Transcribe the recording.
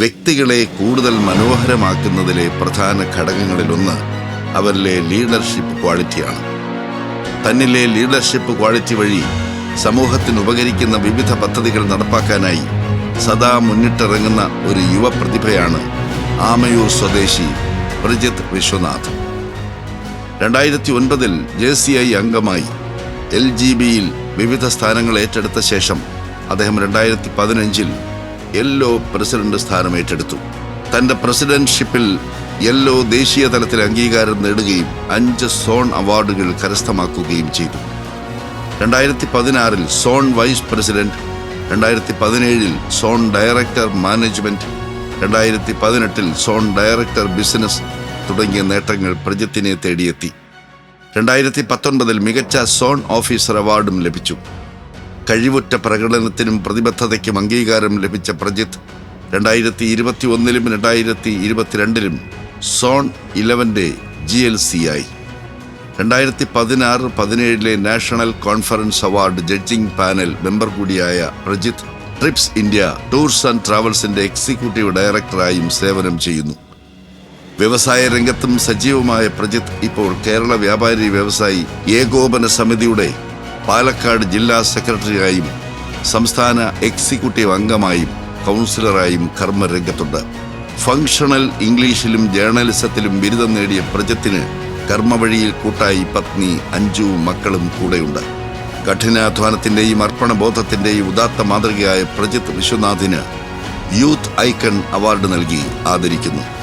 വ്യക്തികളെ കൂടുതൽ മനോഹരമാക്കുന്നതിലെ പ്രധാന ഘടകങ്ങളിലൊന്ന് അവരിലെ ലീഡർഷിപ്പ് ക്വാളിറ്റിയാണ്. തന്നിലെ ലീഡർഷിപ്പ് ക്വാളിറ്റി വഴി സമൂഹത്തിന് ഉപകരിക്കുന്ന വിവിധ പദ്ധതികൾ നടപ്പാക്കാനായി സദാ മുന്നിട്ടിറങ്ങുന്ന ഒരു യുവപ്രതിഭയാണ് ആമയൂർ സ്വദേശി പ്രജിത് വിശ്വനാഥ് രണ്ടായിരത്തി ഒൻപതിൽ ജെ സി ഐ അംഗമായി എൽ ജി ബിയിൽ വിവിധ സ്ഥാനങ്ങൾ ഏറ്റെടുത്ത ശേഷം അദ്ദേഹം രണ്ടായിരത്തി പതിനഞ്ചിൽ യെല്ലോ പ്രസിഡന്റ് സ്ഥാനം ഏറ്റെടുത്തു. തന്റെ പ്രസിഡന്റ്ഷിപ്പിൽ യെല്ലോ ദേശീയ തലത്തിൽ അംഗീകാരം നേടുകയും അഞ്ച് സോൺ അവാർഡുകൾ കരസ്ഥമാക്കുകയും ചെയ്തു. രണ്ടായിരത്തി പതിനാറിൽ സോൺ വൈസ് പ്രസിഡന്റ് രണ്ടായിരത്തി പതിനേഴിൽ സോൺ ഡയറക്ടർ മാനേജ്മെന്റ് രണ്ടായിരത്തി പതിനെട്ടിൽ സോൺ ഡയറക്ടർ ബിസിനസ് തുടങ്ങിയ നേട്ടങ്ങൾ പ്രജത്തിനെ തേടിയെത്തി. രണ്ടായിരത്തി പത്തൊൻപതിൽ മികച്ച സോൺ ഓഫീസർ അവാർഡും ലഭിച്ചു. കഴിവുറ്റ പ്രകടനത്തിനും പ്രതിബദ്ധതയ്ക്കും അംഗീകാരം ലഭിച്ച പ്രജിത്ത് രണ്ടായിരത്തി ഇരുപത്തി ഒന്നിലും രണ്ടായിരത്തി ഇരുപത്തിരണ്ടിലും സോൺ ഇലവന്റെ ജി എൽ സി ആയി രണ്ടായിരത്തി പതിനാറ് പതിനേഴിലെ national conference award judging panel member കൂടിയായ Prajith trips India tours and ട്രാവൽസിന്റെ executive ഡയറക്ടറായും സേവനം ചെയ്യുന്നു. വ്യവസായ രംഗത്തും സജീവമായ പ്രജിത്ത് ഇപ്പോൾ കേരള വ്യാപാരി വ്യവസായി ഏകോപന സമിതിയുടെ പാലക്കാട് ജില്ലാ സെക്രട്ടറിയായും സംസ്ഥാന എക്സിക്യൂട്ടീവ് അംഗമായും കൗൺസിലറായും കർമ്മരംഗത്തുണ്ട്. ഫങ്ഷണൽ ഇംഗ്ലീഷിലും ജേർണലിസത്തിലും ബിരുദം നേടിയ പ്രജത്തിന് കർമ്മവഴിയിൽ കൂട്ടായി പത്നി അഞ്ചു മക്കളും കൂടെയുണ്ട്. കഠിനാധ്വാനത്തിന്റെയും അർപ്പണബോധത്തിന്റെയും ഉദാത്ത മാതൃകയായ പ്രജിത് വിശ്വനാഥിന് യൂത്ത് ഐക്കൺ അവാർഡ് നൽകി ആദരിക്കുന്നു.